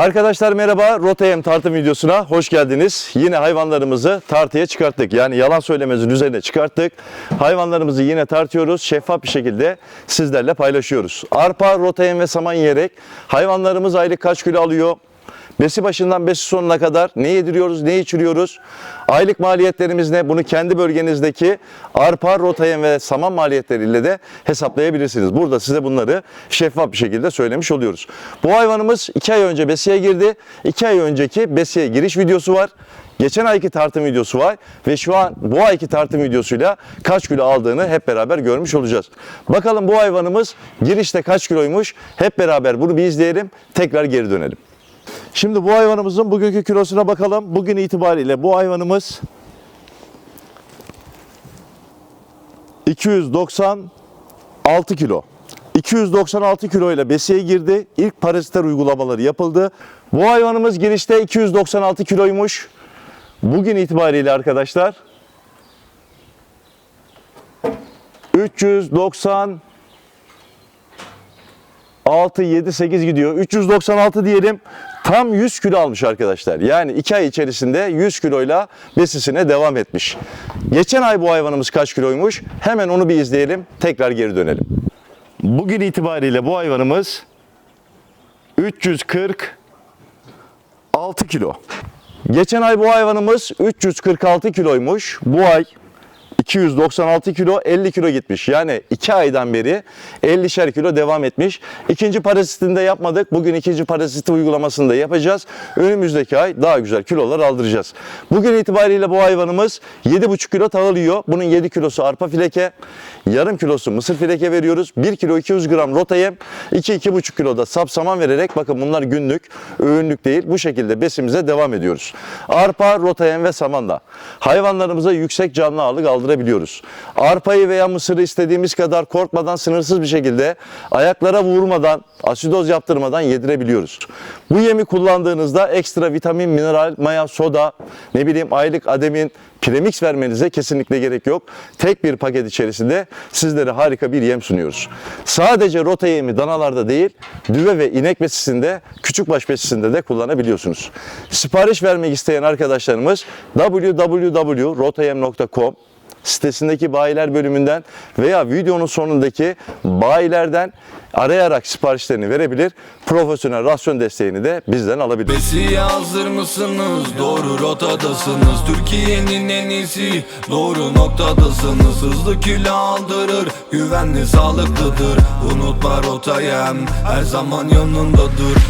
Arkadaşlar merhaba, Rotayem tartım videosuna hoş geldiniz. Yine hayvanlarımızı tartıya çıkarttık. Yani yalan söylemezin üzerine çıkarttık. Hayvanlarımızı yine tartıyoruz. Şeffaf bir şekilde sizlerle paylaşıyoruz. Arpa, Rotayem ve saman yiyerek hayvanlarımız aylık kaç kilo alıyor? Besi başından besi sonuna kadar ne yediriyoruz, ne içiriyoruz? Aylık maliyetlerimiz ne? Bunu kendi bölgenizdeki arpa, rotayem ve saman maliyetleriyle de hesaplayabilirsiniz. Burada size bunları şeffaf bir şekilde söylemiş oluyoruz. Bu hayvanımız 2 ay önce besiye girdi. 2 ay önceki besiye giriş videosu var. Geçen ayki tartım videosu var ve şu an bu ayki tartım videosuyla kaç kilo aldığını hep beraber görmüş olacağız. Bakalım bu hayvanımız girişte kaç kiloymuş? Hep beraber bunu bir izleyelim. Tekrar geri dönelim. Şimdi bu hayvanımızın bugünkü kilosuna bakalım. Bugün itibariyle bu hayvanımız 296 kilo. 296 kilo ile besiye girdi. İlk paraziter uygulamaları yapıldı. Bu hayvanımız girişte 296 kiloymuş. Bugün itibariyle arkadaşlar 390 6, 7, 8 gidiyor. 396 diyelim. Tam 100 kilo almış arkadaşlar. Yani 2 ay içerisinde 100 kiloyla besisine devam etmiş. Geçen ay bu hayvanımız kaç kiloymuş? Hemen onu bir izleyelim. Tekrar geri dönelim. Bugün itibariyle bu hayvanımız 346 kilo. Geçen ay bu hayvanımız 346 kiloymuş. Bu ay 296 kilo 50 kilo gitmiş. Yani 2 aydan beri 50'şer kilo devam etmiş. İkinci parazitinde yapmadık. Bugün ikinci paraziti uygulamasını da yapacağız. Önümüzdeki ay daha güzel kilolar aldıracağız. Bugün itibariyle bu hayvanımız 7,5 kilo tahıl yiyor. Bunun 7 kilosu arpa fileke, yarım kilosu mısır fileke veriyoruz. 1 kilo 200 gram rota yem, 2-2,5 kilo da sap saman vererek bakın bunlar günlük, öğünlük değil. Bu şekilde besimize devam ediyoruz. Arpa, rota yem ve samanla hayvanlarımıza yüksek canlı ağırlık aldırabiliyoruz. Arpayı veya mısırı istediğimiz kadar korkmadan sınırsız bir şekilde ayaklara vurmadan, asidoz yaptırmadan yedirebiliyoruz. Bu yemi kullandığınızda ekstra vitamin, mineral, maya, soda, ne bileyim aylık ademin, premix vermenize kesinlikle gerek yok. Tek bir paket içerisinde sizlere harika bir yem sunuyoruz. Sadece rota yemi danalarda değil, düve ve inek besisinde, küçükbaş besisinde de kullanabiliyorsunuz. Sipariş vermek isteyen arkadaşlarımız www.rotayem.com sitesindeki bayiler bölümünden veya videonun sonundaki bayilerden arayarak siparişlerini verebilir. Profesyonel rasyon desteğini de bizden alabilir. Besiye hazır mısınız? Doğru rotadasınız. Türkiye'nin en iyisi. Doğru noktadasınız. Hızlı kilo aldırır. Güvenli sağlıklıdır. Unutma rotayem. Her zaman yanındadır